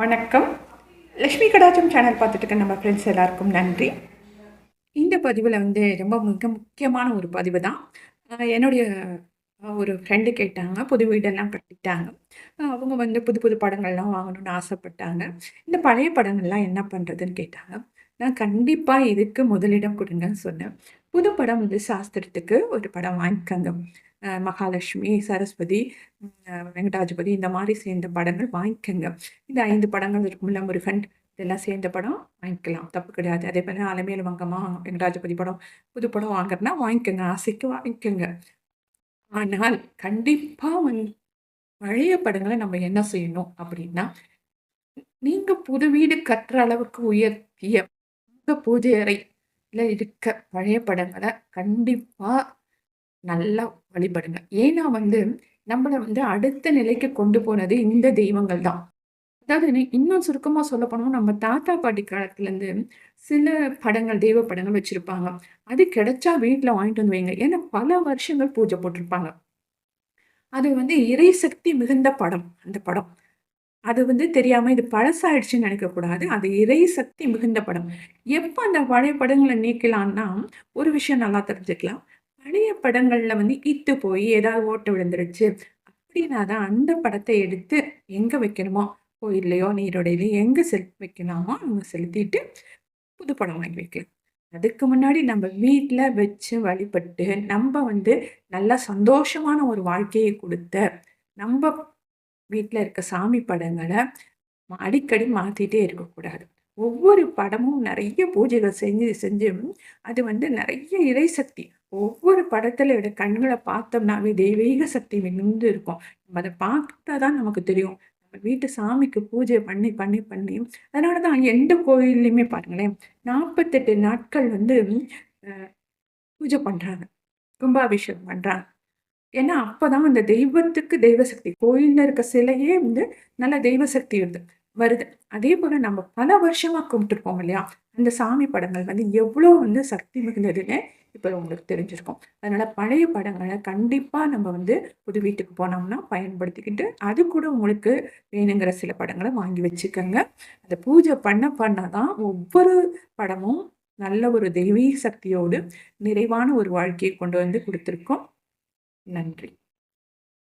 வணக்கம். லக்ஷ்மி கடாச்சம் சேனல் பார்த்துட்டு இருக்க நம்ம ஃப்ரெண்ட்ஸ் எல்லாருக்கும் நன்றி. இந்த பதிவில் வந்து ரொம்ப மிக முக்கியமான ஒரு பதிவு தான். என்னுடைய ஒரு ஃப்ரெண்டு கேட்டாங்க புது வீடெல்லாம் கட்டிட்டாங்க. அவங்க வந்து புது புது படங்கள்லாம் வாங்கணும்னு ஆசைப்பட்டாங்க. இந்த பழைய படங்கள்லாம் என்ன பண்ணுறதுன்னு கேட்டாங்க. நான் கண்டிப்பாக இதுக்கு முதலிடம் கொடுங்கன்னு சொன்னேன். புது படம் வந்து சாஸ்திரத்துக்கு ஒரு படம் வாங்கிக்கோங்க. மகாலட்சுமி சரஸ்வதி வெங்கடாஜபதி இந்த மாதிரி சேர்ந்த படங்கள் வாங்கிக்கோங்க. இந்த ஐந்து படங்கள் இருக்கும்ல முருகன் இதெல்லாம் சேர்ந்த படம் வாங்கிக்கலாம். தப்பு கிடையாது. அதே மாதிரி அலமேல் வங்கம்மா வெங்கடாஜபதி படம் புது படம் வாங்குறதுனா வாங்கிக்கோங்க. ஆசைக்கு வாங்கிக்கோங்க. ஆனால் கண்டிப்பாக வந் பழைய படங்களை நம்ம என்ன செய்யணும் அப்படின்னா நீங்கள் புது வீடு கட்டுற அளவுக்கு உயர்த்திய உங்கள் பூஜை அறையில் இருக்க பழைய படங்களை கண்டிப்பாக நல்லா வழிபடுங்க. ஏன்னா வந்து நம்மளை வந்து அடுத்த நிலைக்கு கொண்டு போனது இந்த தெய்வங்கள் தான். அதாவது இன்னும் சுருக்கமாக சொல்ல போனோம் நம்ம தாத்தா பாட்டி காலத்துலேருந்து சில படங்கள் தெய்வ படங்கள் வச்சுருப்பாங்க. அது கிடைச்சா வீட்டில் வாங்கிட்டு வந்து வைங்க. ஏன்னா பல வருஷங்கள் பூஜை போட்டிருப்பாங்க. அது வந்து இறை சக்தி மிகுந்த படம் அந்த படம். அது வந்து தெரியாமல் இது பழசாயிடுச்சுன்னு நினைக்கக்கூடாது அது இறை சக்தி மிகுந்த படம். எப்போ அந்த பழைய படங்களை நீக்கலான்னா ஒரு விஷயம் நல்லா தெரிஞ்சுக்கலாம். பழைய படங்களில் வந்து இட்டு போய் ஏதாவது ஓட்டை விழுந்துருச்சு. அப்படின்னா தான் அந்த படத்தை எடுத்து எங்கே வைக்கணுமோ? கோயில்லையோ நீரோடையிலையோ எங்கே செல் வைக்கலாமோ? அவங்க செலுத்திட்டு புது படம் வாங்கி வைக்கலாம். அதுக்கு முன்னாடி நம்ம வீட்டில் வச்சு வழிபட்டு நம்ம வந்து நல்லா சந்தோஷமான ஒரு வாழ்க்கையை கொடுத்த நம்ம வீட்டில் இருக்க சாமி படங்களை அடிக்கடி மாற்றிட்டே இருக்கக்கூடாது. ஒவ்வொரு படமும் நிறைய பூஜைகள் செஞ்சு செஞ்சு அது வந்து நிறைய இறை சக்தி. ஒவ்வொரு படத்துல இட கண்களை பார்த்தோம்னாவே தெய்வீக சக்தி மிகுந்து இருக்கும். நம்ம அதை பார்த்தா தான் நமக்கு தெரியும். நம்ம வீட்டு சாமிக்கு பூஜை பண்ணி பண்ணி பண்ணி அதனால தான் எந்த கோயில்லையுமே பாருங்களேன் நாற்பத்தெட்டு நாட்கள் வந்து பூஜை பண்ணுறாங்க கும்பாபிஷேகம் பண்ணுறாங்க ஏன்னா அப்பதான் அந்த தெய்வத்துக்கு தெய்வ சக்தி இருக்க சிலையே வந்து நல்ல தெய்வ சக்தி வருது. அதே போல் நம்ம பல வருஷமாக கும்பிட்டுருப்போம் இல்லையா? அந்த சாமி படங்கள் வந்து எவ்வளோ வந்து சக்தி மிகுந்ததுன்னு இப்போ உங்களுக்கு தெரிஞ்சிருக்கும். அதனால் பழைய படங்களை கண்டிப்பாக நம்ம வந்து புது வீட்டுக்கு போனோம்னா பயன்படுத்திக்கிட்டு அது கூட உங்களுக்கு வேணுங்கிற சில படங்களை வாங்கி வச்சுக்கோங்க. அந்த பூஜை பண்ண பண்ணாதான் ஒவ்வொரு படமும் நல்ல ஒரு தெய்வீக சக்தியோடு நிறைவான ஒரு வாழ்க்கையை கொண்டு வந்து கொடுத்துருக்கோம். நன்றி.